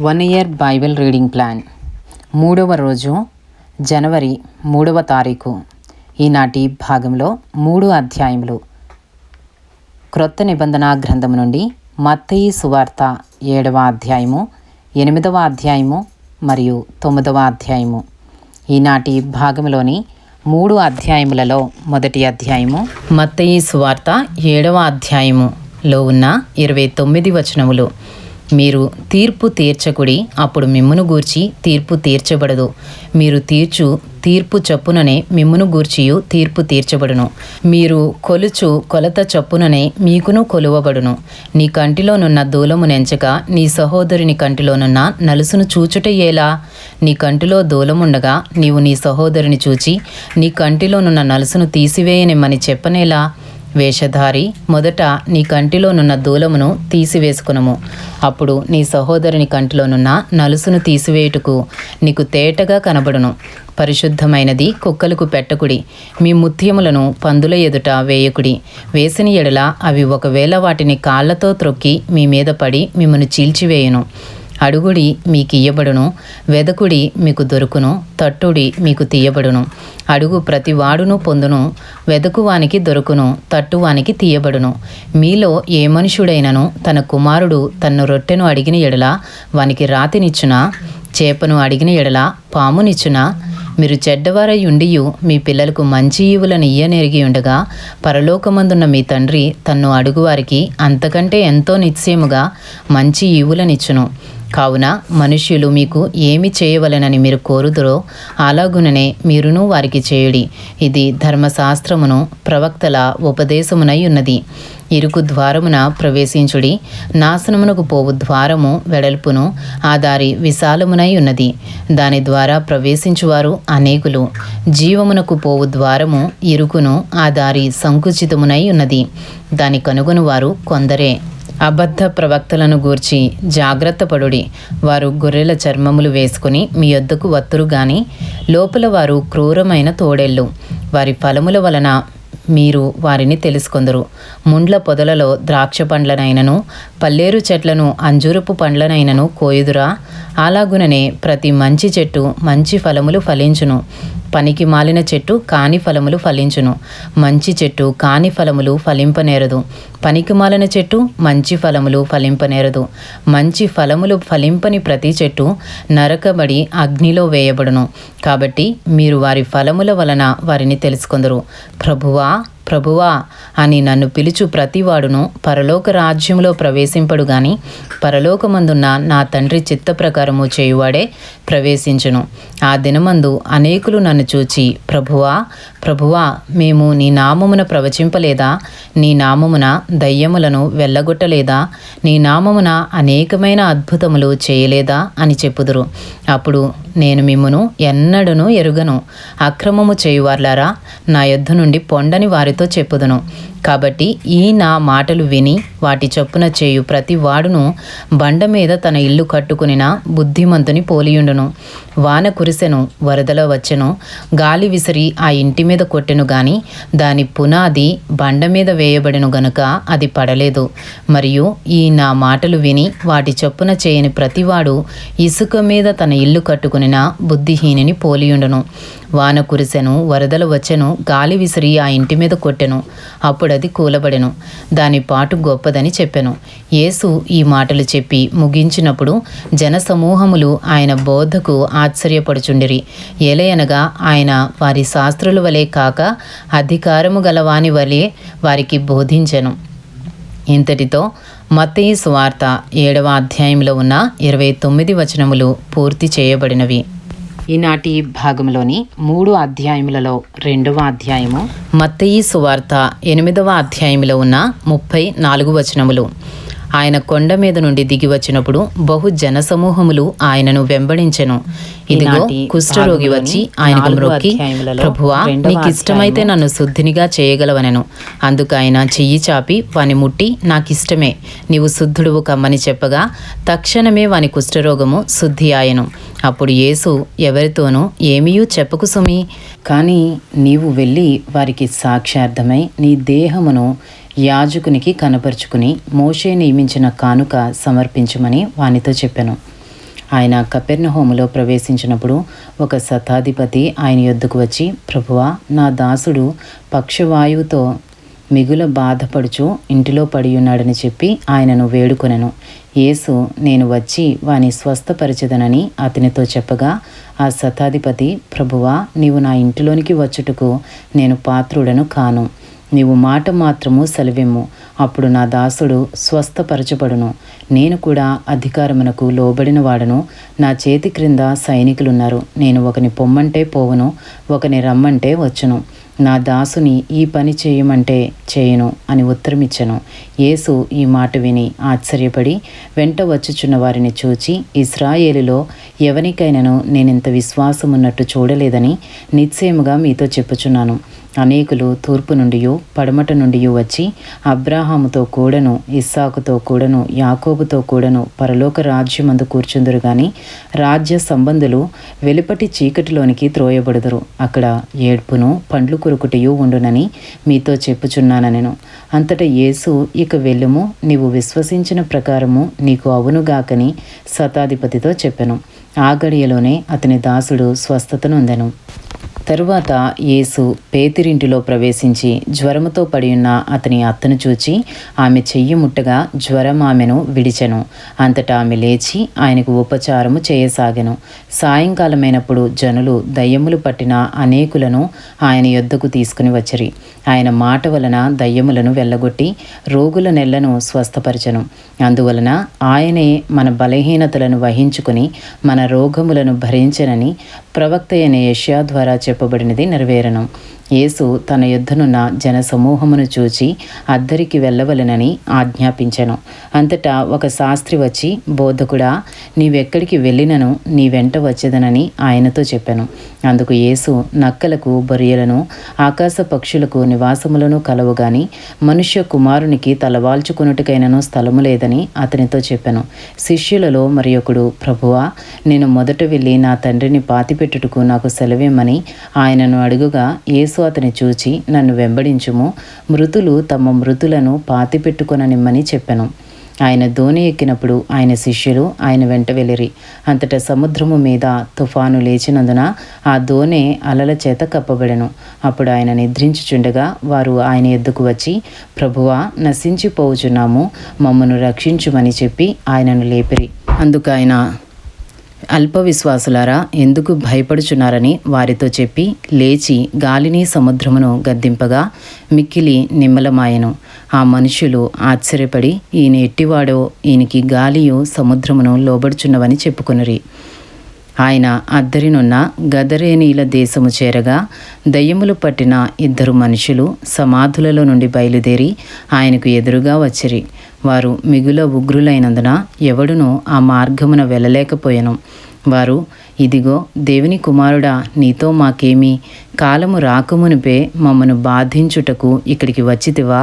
One year Bible reading plan. మూడవ రోజు జనవరి మూడవ తారీఖు. ఈనాటి భాగంలో మూడు అధ్యాయములు. క్రొత్త నిబంధన గ్రంథం నుండి మత్తయి సువార్త ఏడవ అధ్యాయము ఎనిమిదవ అధ్యాయము మరియు తొమ్మిదవ అధ్యాయము. ఈనాటి భాగంలోని మూడు అధ్యాయములలో మొదటి అధ్యాయము మత్తయి సువార్త ఏడవ అధ్యాయములో ఉన్న ఇరవై తొమ్మిది వచనములు. మీరు తీర్పు తీర్చకుడి అప్పుడు మిమ్మును గూర్చి తీర్పు తీర్చబడదు. మీరు తీర్చు తీర్పు చొప్పుననే మిమ్మును గూర్చియు తీర్పు తీర్చబడును. మీరు కొలుచు కొలత చొప్పుననే మీకును కొలువబడును. నీ కంటిలోనున్న దూలమునెంచక నీ సహోదరుని కంటిలోనున్న నలుసును చూచుట నీ కంటిలో దూలముండగా నీవు నీ సహోదరుని చూచి నీ కంటిలోనున్న నలుసును తీసివేయనిమ్మని చెప్పనేలా? వేషధారి మొదట నీ కంటిలోనున్న దూలమును తీసివేసుకునము. అప్పుడు నీ సహోదరుని కంటిలోనున్న నలుసును తీసివేయుటకు నీకు తేటగా కనబడును. పరిశుద్ధమైనది కుక్కలకు పెట్టకుడి. మీ ముత్యములను పందుల ఎదుట వేయకుడి. వేసిన ఎడల అవి ఒకవేళ వాటిని కాళ్ళతో త్రొక్కి మీ మీద పడి మిమ్మను చీల్చివేయును. అడుగుడి మీకు ఇయ్యబడును వెదకుడి మీకు దొరుకును తట్టుడి మీకు తీయబడును అడుగు ప్రతి వాడును పొందును వెదకువానికి దొరుకును తట్టువానికి తీయబడును. మీలో ఏ మనుషుడైనను తన కుమారుడు తన్ను రొట్టెను అడిగిన ఎడల వానికి రాతినిచ్చునా? చేపను అడిగిన ఎడల పామునిచ్చునా? మీరు చెడ్డవారై ఉండియు మీ పిల్లలకు మంచి ఈవులను ఇయ్యనెరిగి ఉండగా పరలోకమందున్న మీ తండ్రి తన్ను అడుగువారికి అంతకంటే ఎంతో నిశ్చయముగా మంచి ఈవులనిచ్చును. కావున మనుష్యులు మీకు ఏమి చేయవలెనని మీరు కోరుదురో అలాగుననే మీరును వారికి చేయుడి. ఇది ధర్మశాస్త్రమును ప్రవక్తల ఉపదేశమునై ఉన్నది ఇరుకు ద్వారమున ప్రవేశించుడి. నాశనమునకు పోవు ద్వారము వెడల్పును ఆ దారి విశాలమునై ఉన్నది దాని ద్వారా ప్రవేశించువారు అనేకులు. జీవమునకు పోవు ద్వారము ఇరుకును ఆ దారి సంకుచితమునై ఉన్నది దాని కనుగొనువారు కొందరే. అబద్ధ ప్రవక్తలను గూర్చి జాగ్రత్త పడుడి. వారు గొర్రెల చర్మములు వేసుకుని మీ యొద్దకు వత్తురు గాని లోపల వారు క్రూరమైన తోడేళ్ళు. వారి ఫలముల వలన మీరు వారిని తెలుసుకొందరు. ముండ్ల పొదలలో ద్రాక్ష పండ్లనైనను పల్లేరు చెట్లను అంజూరపు పండ్లనైనను కోయుదురా. అలాగుననే ప్రతి మంచి చెట్టు మంచి ఫలములు ఫలించును. పనికి మాలిన చెట్టు కాని ఫలములు ఫలించును. మంచి చెట్టు కాని ఫలములు ఫలింపనేరదు. పనికి మాలిన చెట్టు మంచి ఫలములు ఫలింపనేరదు. మంచి ఫలములు ఫలింపని ప్రతి చెట్టు నరకబడి అగ్నిలో వేయబడును. కాబట్టి మీరు వారి ఫలముల వలన వారిని తెలుసుకొందరు. ప్రభువా ప్రభువా అని నన్ను పిలుచు ప్రతివాడును పరలోక రాజ్యంలో ప్రవేశింపడు గాని పరలోకమందున్న నా తండ్రి చిత్త ప్రకారము చేయువాడే ప్రవేశించును. ఆ దినమందు అనేకులు నన్ను చూచి ప్రభువా ప్రభువా మేము నీ నామమున ప్రవచింపలేదా? నీ నామమున దయ్యములను వెళ్ళగొట్టలేదా నీ నామమున అనేకమైన అద్భుతములు చేయలేదా? అని చెప్పుదురు. అప్పుడు నేను మిమ్మును ఎన్నడను ఎరుగను. అక్రమము చేయువార్లారా నా యొద్ద నుండి పొండని వారితో చెప్పుదును. కాబట్టి ఈ నా మాటలు విని వాటి చొప్పున చేయు ప్రతి వాడును బండ మీద తన ఇల్లు కట్టుకునిన బుద్ధిమంతుని పోలియుండును. వాన కురిసెను వరదల వచ్చెను గాలి విసిరి ఆ ఇంటి మీద కొట్టెను గాని దాని పునాది బండ మీద వేయబడెను గనుక అది పడలేదు. మరియు ఈ నా మాటలు విని వాటి చొప్పున చేయని ప్రతివాడు ఇసుక మీద తన ఇల్లు కట్టుకునిన బుద్ధిహీనిని పోలియుండును. వాన కురిసెను వరదలు వచ్చెను గాలి విసిరి ఆ ఇంటి మీద కొట్టెను అప్పుడు అది కూలబడెను. దాని పాటు గొప్పదని చెప్పెను. యేసు ఈ మాటలు చెప్పి ముగించినప్పుడు జనసమూహములు ఆయన బోధకు ఆశ్చర్యపడుచుండిరి. ఏలయనగా ఆయన వారి శాస్త్రుల వలె కాక అధికారము గలవాని వలె వారికి బోధించెను. ఇంతటితో మత్తయి సువార్త ఏడవ అధ్యాయంలో ఉన్న ఇరవై తొమ్మిది వచనములు పూర్తి చేయబడినవి. ఈనాటి భాగంలోని మూడు అధ్యాయములలో రెండవ అధ్యాయము మత్తయి సువార్త ఎనిమిదవ అధ్యాయములో ఉన్న ముప్పై నాలుగు వచనములు. ఆయన కొండ మీద నుండి దిగి వచ్చినప్పుడు బహు జనసమూహములు ఆయనను వెంబడించెను. ఇదిగో కుష్ఠరోగి వచ్చి ఆయనకు మ్రొక్కి ప్రభువా నీకు ఇష్టమైతే నన్ను శుద్ధినిగా చేయగలవనెను. అందుకు ఆయన చెయ్యి చాపి వాని ముట్టి నాకిష్టమే నీవు శుద్ధుడువు కమ్మని చెప్పగా తక్షణమే వాని కుష్ఠరోగము శుద్ధి ఆయను అప్పుడు యేసు ఎవరితోనూ ఏమీయూ చెప్పకు సుమి. కానీ నీవు వెళ్ళి వారికి సాక్ష్యార్థమై నీ దేహమును యాజకునికి కనపరుచుకుని మోషే నియమించిన కానుక సమర్పించమని వానితో చెప్పాను. ఆయన కపెర్నహోములో ప్రవేశించినప్పుడు ఒక శతాధిపతి ఆయన యొద్దకు వచ్చి ప్రభువా నా దాసుడు పక్షవాయువుతో మిగుల బాధపడుచు ఇంటిలో పడి ఉన్నాడని చెప్పి ఆయనను వేడుకొనెను. యేసు నేను వచ్చి వాని స్వస్థపరచదనని అతనితో చెప్పగా ఆ శతాధిపతి ప్రభువా నీవు నా ఇంటిలోనికి వచ్చుటకు నేను పాత్రుడను కాను. నీవు మాట మాత్రము సెలవిమ్ము. అప్పుడు నా దాసుడు స్వస్థపరచబడును. నేను కూడా అధికారమునకు లోబడిన వాడను నా చేతి క్రింద సైనికులున్నారు. నేను ఒకని పొమ్మంటే పోవును ఒకని రమ్మంటే వచ్చును. నా దాసుని ఈ పని చేయమంటే చేయను అని ఉత్తరమిచ్చను. యేసు ఈ మాట విని ఆశ్చర్యపడి వెంట వచ్చుచున్న వారిని చూచి ఇస్రాయేలులో ఎవరికైనాను నేనింత విశ్వాసమున్నట్టు చూడలేదని నిశ్చయముగా మీతో చెప్పుచున్నాను. అనేకులు తూర్పు నుండియో పడమట నుండియో వచ్చి అబ్రాహాముతో కూడను ఇస్సాకుతో కూడను యాకోబుతో కూడను పరలోక రాజ్యమందు కూర్చుందురు గాని రాజ్య సంబంధులు వెలుపటి చీకటిలోనికి త్రోయబడుదురు. అక్కడ ఏడ్పును పండ్లు కురుకుటయు ఉండునని మీతో చెప్పుచున్నానెను అంతటా యేసు ఇక వెళ్ళుము నీవు విశ్వసించిన ప్రకారము నీకు అవునుగాకని శతాధిపతితో చెప్పెను. ఆ గడియలోనే అతని దాసుడు స్వస్థతను అందెను తరువాత యేసు పేతిరింటిలో ప్రవేశించి జ్వరముతో పడి ఉన్న అతని అత్తను చూచి ఆమె చెయ్యి ముట్టగా జ్వరం ఆమెను విడిచెను. అంతటా ఆమె లేచి ఆయనకు ఉపచారము చేయసాగెను. సాయంకాలమైనప్పుడు జనులు దయ్యములు పట్టిన అనేకులను ఆయన యొద్దకు తీసుకుని వచ్చిరి. ఆయన మాట వలన దయ్యములను వెళ్ళగొట్టి రోగుల నెలను స్వస్థపరచను. అందువలన ఆయనే మన బలహీనతలను వహించుకుని మన రోగములను భరించనని ప్రవక్త అయిన యష్యా ద్వారా చెప్పబడినది నెరవేరను. యేసు తన యుద్ధనున్న జన సమూహమును చూచి అద్దరికి వెళ్ళవలెనని ఆజ్ఞాపించెను. అంతటా ఒక శాస్త్రి వచ్చి బోధకుడా నీవెక్కడికి వెళ్ళినను? నీ వెంట వచ్చేదనని ఆయనతో చెప్పాను. అందుకు యేసు నక్కలకు బొరియలను ఆకాశ పక్షులకు నివాసములను కలవుగాని మనుష్య కుమారునికి తలవాల్చుకున్నట్టుకైనను స్థలము లేదని అతనితో చెప్పాను. శిష్యులలో మరి ఒకడు ప్రభువా నేను మొదట వెళ్ళి నా తండ్రిని పాతిపెట్టుటకు నాకు సెలవేమని ఆయనను అడుగుగా యేసు అతని చూచి నన్ను వెంబడించుము. మృతులు తమ మృతులను పాతిపెట్టుకొననిమ్మని చెప్పాను. ఆయన ధోని ఎక్కినప్పుడు ఆయన శిష్యులు ఆయన వెంట వెళ్ళిరి. అంతటా సముద్రము మీద తుఫాను లేచినందున ఆ దోణి అలల చేత కప్పబడెను. అప్పుడు ఆయన నిద్రించుచుండగా వారు ఆయన ఎద్దుకు వచ్చి ప్రభువా నశించిపోవుచున్నాము. మమ్మను రక్షించుమని చెప్పి ఆయనను లేపిరి. అందుకు ఆయన అల్ప విశ్వాసులారా ఎందుకు భయపడుచున్నారని వారితో చెప్పి లేచి గాలిని సముద్రమును గద్దింపగా మిక్కిలి నిమ్మలమాయను. ఆ మనుషులు ఆశ్చర్యపడి ఈయన ఎట్టివాడో? ఈయనకి గాలియు సముద్రమును లోబడుచున్నవని చెప్పుకొనిరి. ఆయన అద్దరినున్న గదరేనీల దేశము చేరగా దయ్యములు పట్టిన ఇద్దరు మనుషులు సమాధులలో నుండి బయలుదేరి ఆయనకు ఎదురుగా వచ్చిరి. వారు మిగుల ఉగ్రులైనందున ఎవడునూ ఆ మార్గమున వెళ్ళలేకపోయాను. వారు ఇదిగో దేవుని కుమారుడా నీతో మాకేమి? కాలము రాకమునిపే మమ్మను బాధించుటకు ఇక్కడికి వచ్చితివా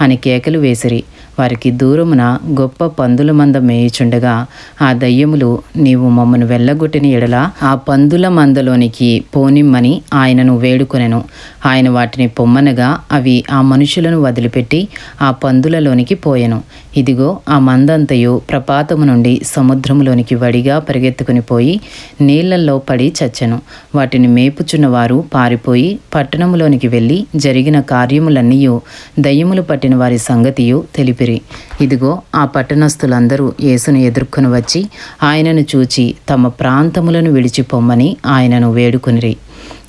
అని కేకలు వేసిరి. వారికి దూరమున గొప్ప పందుల మంద మేయుచుండగా ఆ దయ్యములు నీవు మమ్మను వెళ్ళగొట్టిన ఎడల ఆ పందుల మందలోనికి పోనిమ్మని ఆయనను వేడుకొనెను. ఆయన వాటిని పొమ్మనగా అవి ఆ మనుషులను వదిలిపెట్టి ఆ పందులలోనికి పోయెను. ఇదిగో ఆ మందంతయు ప్రపాతము నుండి సముద్రములోనికి వడిగా పరిగెత్తుకుని పోయి నీళ్ళల్లో పడి చచ్చెను. వాటిని మేపుచున్నవారు పారిపోయి పట్టణములోనికి వెళ్ళి జరిగిన కార్యములన్నీయు దయ్యములు పట్టిన వారి సంగతియు తెలిపిరి. ఇదిగో ఆ పట్టణస్థులందరూ యేసును ఎదుర్కొని వచ్చి ఆయనను చూచి తమ ప్రాంతములను విడిచిపోమ్మని ఆయనను వేడుకొనిరి.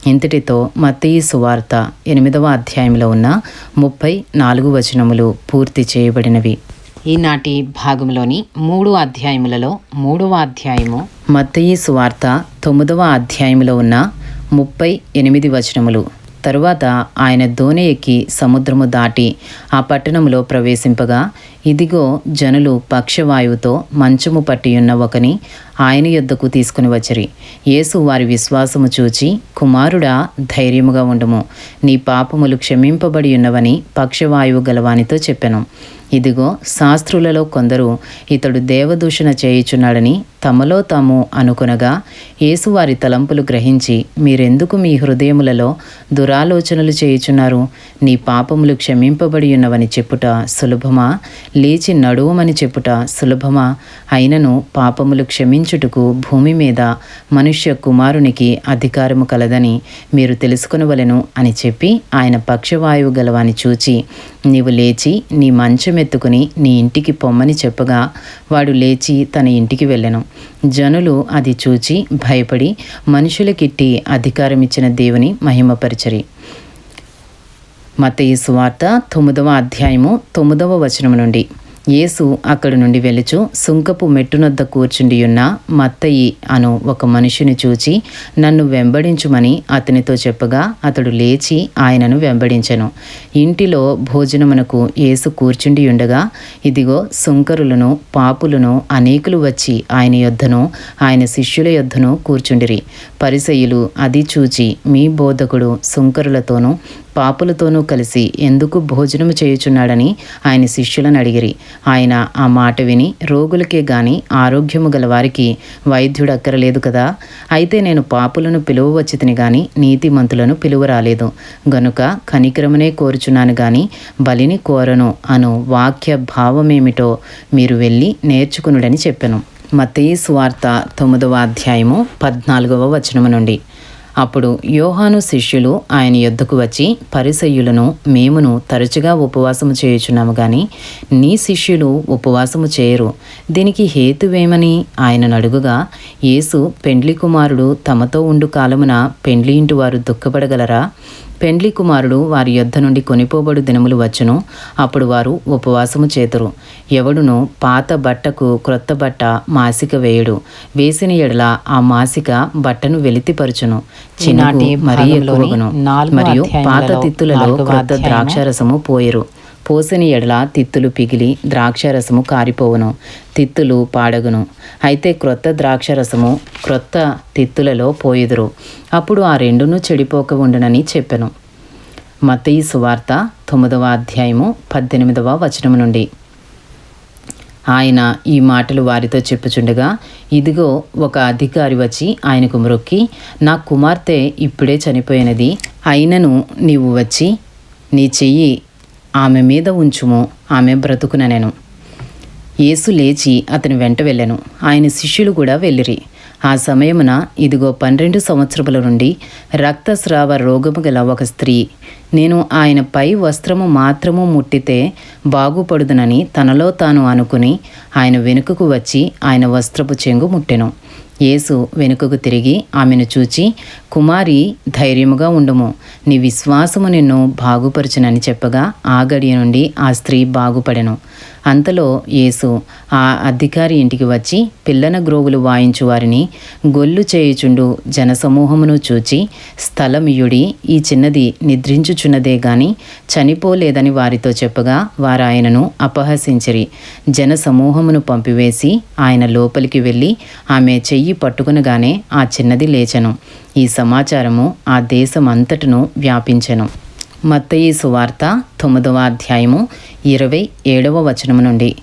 ఇంతటితో మత్తయి సువార్త ఎనిమిదవ అధ్యాయంలో ఉన్న ముప్పై నాలుగు వచనములు పూర్తి చేయబడినవి. ఈనాటి భాగంలోని మూడు అధ్యాయములలో మూడవ అధ్యాయము మత్తయి సువార్త తొమ్మిదవ అధ్యాయంలో ఉన్న ముప్పై ఎనిమిది వచనములు. తరువాత ఆయన దోణి ఎక్కి సముద్రము దాటి ఆ పట్టణంలో ప్రవేశింపగా ఇదిగో జనులు పక్షవాయువుతో మంచము పట్టియున్న ఒకని ఆయన యొద్దకు తీసుకుని వచ్చిరి. యేసు వారి విశ్వాసము చూచి కుమారుడా ధైర్యముగా ఉండుము. నీ పాపములు క్షమింపబడి ఉన్నవని పక్షవాయువు గలవానితో చెప్పెను. ఇదిగో శాస్త్రులలో కొందరు ఇతడు దేవదూషణ చేయుచున్నాడని తమలో తాము అనుకునగా యేసువారి తలంపులు గ్రహించి మీరెందుకు మీ హృదయములలో దురాలోచనలు చేయుచున్నారు? నీ పాపములు క్షమింపబడి ఉన్నవని చెప్పుట సులభమా? లేచి నడువమని చెప్పుట సులభమా? అయినను పాపములు క్షమించుటకు భూమి మీద మనుష్య కుమారునికి అధికారము కలదని మీరు తెలుసుకొనవలెను అని చెప్పి ఆయన పక్షవాయువు గలవాని చూచి నీవు లేచి నీ మంచం ఎత్తుకుని నీ ఇంటికి పొమ్మని చెప్పగా వాడు లేచి తన ఇంటికి వెళ్ళెను. జనులు అది చూచి భయపడి మనుషులకిట్టి అధికారమిచ్చిన దేవుని మహిమపరిచరి. మత ఈ సువార్త తొమ్మిదవ అధ్యాయము తొమ్మిదవ వచనం నుండి. యేసు అక్కడి నుండి వెలుచు సుంకపు మెట్టునొద్ద కూర్చుండియున్న మత్తయి అను ఒక మనిషిని చూచి నన్ను వెంబడించుమని అతనితో చెప్పగా అతడు లేచి ఆయనను వెంబడించెను. ఇంటిలో భోజనమునకు యేసు కూర్చుండియుండగా ఇదిగో సుంకరులను పాపులను అనేకులు వచ్చి ఆయన యొద్దను ఆయన శిష్యుల యొద్దను కూర్చుండిరి. పరిసయులు అది చూచి మీ బోధకుడు సుంకరులతోనూ పాపులతోనూ కలిసి ఎందుకు భోజనము చేయుచున్నాడని ఆయన శిష్యులను అడిగిరి. ఆయన ఆ మాట విని రోగులకే గాని ఆరోగ్యము గల వారికి వైద్యుడు అక్కరలేదు కదా. అయితే నేను పాపులను పిలువవచ్చితిని గాని నీతిమంతులను పిలువరాలేదు. గనుక కనికరమునే కోరుచున్నాను గాని బలిని కోరను అను వాక్య భావమేమిటో మీరు వెళ్ళి నేర్చుకునుడని చెప్పాను. మత్తయి సువార్త తొమ్మిదవ అధ్యాయము పద్నాలుగవ వచనము నుండి. అప్పుడు యోహాను శిష్యులు ఆయన యొద్దకు వచ్చి పరిసయ్యులను మేమును తరచుగా ఉపవాసము చేయుచున్నాము గాని నీ శిష్యులు ఉపవాసము చేయరు. దీనికి హేతువేమని ఆయన అడుగుగా యేసు పెండ్లి కుమారుడు తమతో ఉండు కాలమున పెండ్లి ఇంటి వారు దుఃఖపడగలరా? పెండ్లి కుమారుడు వారి యొద్ద నుండి కొనిపోబడు దినములు వచ్చును అప్పుడు వారు ఉపవాసము చేతురు. ఎవడును పాత బట్టకు క్రొత్త బట్ట మాసిక వేయుడు. వేసిన ఎడల ఆ మాసిక బట్టను వెలితిపరచును. చిన్నటి మరీ ఎక్కువగును. మరియు పాత తిత్తులలో క్రొత్త ద్రాక్షరసము పోయరు. పోసిన ఎడల తిత్తులు పిగిలి ద్రాక్షరసము కారిపోవును. తిత్తులు పాడగును. అయితే క్రొత్త ద్రాక్షరసము క్రొత్త తిత్తులలో పోయిదురు. అప్పుడు ఆ రెండును చెడిపోక ఉండునని చెప్పెను. మతయి సువార్త తొమ్మిదవ అధ్యాయము పద్దెనిమిదవ వచనము నుండి. ఆయన ఈ మాటలు వారితో చెప్పుచుండగా ఇదిగో ఒక అధికారి వచ్చి ఆయనకు మ్రొక్కి నా కుమార్తె ఇప్పుడే చనిపోయినది అయినను నీవు వచ్చి నీ చెయ్యి ఆమె మీద ఉంచుము ఆమె బ్రతుకుననెను యేసు లేచి అతని వెంట వెళ్ళెను. ఆయన శిష్యులు కూడా వెళ్ళిరి. ఆ సమయమున ఇదిగో పన్నెండు సంవత్సరముల నుండి రక్తస్రావ రోగము గల ఒక స్త్రీ. నేను ఆయన పై వస్త్రము మాత్రము ముట్టితే బాగుపడుదునని తనలో తాను అనుకుని ఆయన వెనుకకు వచ్చి ఆయన వస్త్రపు చెంగు ముట్టెను. యేసు వెనుకకు తిరిగి ఆమెను చూచి కుమారి ధైర్యముగా ఉండుము. నీ విశ్వాసము నిన్ను బాగుపరచునని చెప్పగా ఆ గడియ నుండి ఆ స్త్రీ బాగుపడెను. అంతలో యేసు ఆ అధికారి ఇంటికి వచ్చి పిల్లన గ్రోగులు వాయించు వారిని గొల్లు చేయుచుండు జనసమూహమును చూచి స్థలమియుడి ఈ చిన్నది నిద్రించుచున్నదే గాని చనిపోలేదని వారితో చెప్పగా వారు ఆయనను అపహసించిరి. జనసమూహమును పంపివేసి ఆయన లోపలికి వెళ్ళి ఆమె చెయ్యి పట్టుకునగానే ఆ చిన్నది లేచెను. ఈ సమాచారము ఆ దేశమంతటను వ్యాపించెను. మత్తయి సువార్త తొమ్మిదవ అధ్యాయము ఇరవై ఏడవ వచనము నుండి.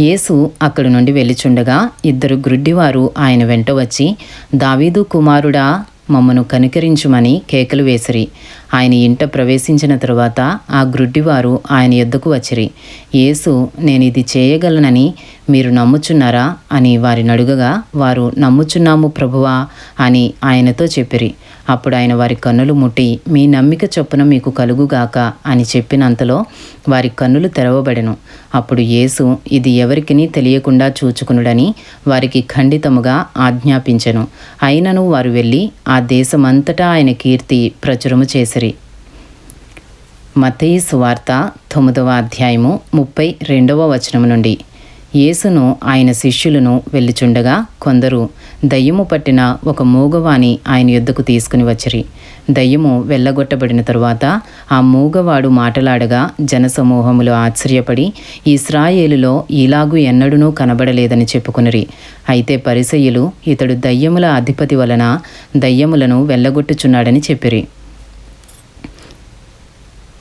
యేసు అక్కడి నుండి వెళ్ళిచుండగా ఇద్దరు గ్రుడ్డివారు ఆయన వెంట వచ్చి దావీదు కుమారుడా మమ్మను కనికరించుమని కేకలు వేసిరి. ఆయన ఇంట ప్రవేశించిన తరువాత ఆ గ్రుడ్డివారు ఆయన యొద్దకు వచ్చిరి. యేసు నేను ఇది చేయగలనని మీరు నమ్ముచున్నారా? అని వారిని అడుగగా వారు నమ్ముచున్నాము ప్రభువా అని ఆయనతో చెప్పిరి. అప్పుడు ఆయన వారి కన్నులు ముట్టి మీ నమ్మిక చొప్పున మీకు కలుగుగాక అని చెప్పినంతలో వారి కన్నులు తెరవబడెను. అప్పుడు యేసు ఇది ఎవరికిని తెలియకుండా చూచుకునుడని వారికి ఖండితముగా ఆజ్ఞాపించెను. అయినను వారు వెళ్ళి ఆ దేశమంతటా ఆయన కీర్తి ప్రచురము చేసిరి. మతయి సువార్త తొమ్మిదవ అధ్యాయము ముప్పై రెండవ వచనము నుండి. యేసును ఆయన శిష్యులను వెళ్ళిచుండగా కొందరు దయ్యము పట్టిన ఒక మూగవాని ఆయన యుద్ధకు తీసుకుని వచ్చిరి. దయ్యము వెళ్ళగొట్టబడిన తరువాత ఆ మూగవాడు మాటలాడగా జనసమూహములు ఆశ్చర్యపడి ఇస్రాయేలులో ఇలాగూ ఎన్నడూనూ కనబడలేదని చెప్పుకునిరి. అయితే పరిసయ్యులు ఇతడు దయ్యముల అధిపతి వలన దయ్యములను వెళ్ళగొట్టుచున్నాడని చెప్పిరి.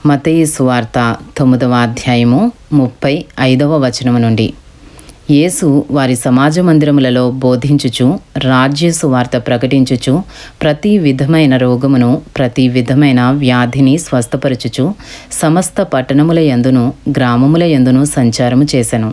మతయి సువార్త తొమ్మిదవ అధ్యాయము ముప్పై ఐదవ వచనము నుండి. యేసు వారి సమాజ మందిరములలో బోధించుచు రాజ్య సువార్త ప్రకటించుచు ప్రతి విధమైన రోగమును ప్రతి విధమైన వ్యాధిని స్వస్థపరచుచు సమస్త పట్టణముల యందును గ్రామముల యందును సంచారము చేశాను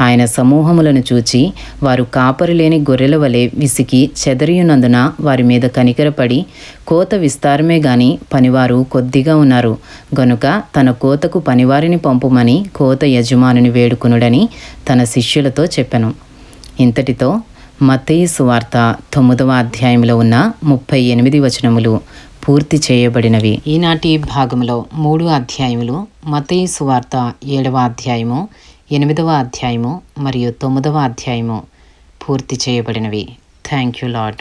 ఆయన సమూహములను చూచి వారు కాపరి లేని గొర్రెల వలె విసికి చెదరియునందున వారి మీద కనికరపడి కోత విస్తారమే గాని పనివారు కొద్దిగా ఉన్నారు. గనుక తన కోతకు పనివారిని పంపుమని కోత యజమానుని వేడుకునుడని తన శిష్యులతో చెప్పెను. ఇంతటితో మత్తయి సువార్త తొమ్మిదవ అధ్యాయంలో ఉన్న ముప్పై ఎనిమిది వచనములు పూర్తి చేయబడినవి. ఈనాటి భాగంలో మూడు అధ్యాయములు మతయి సువార్త ఏడవ అధ్యాయము ఎనిమిదవ అధ్యాయము మరియు తొమ్మిదవ అధ్యాయము పూర్తి చేయబడినవి. Thank you lord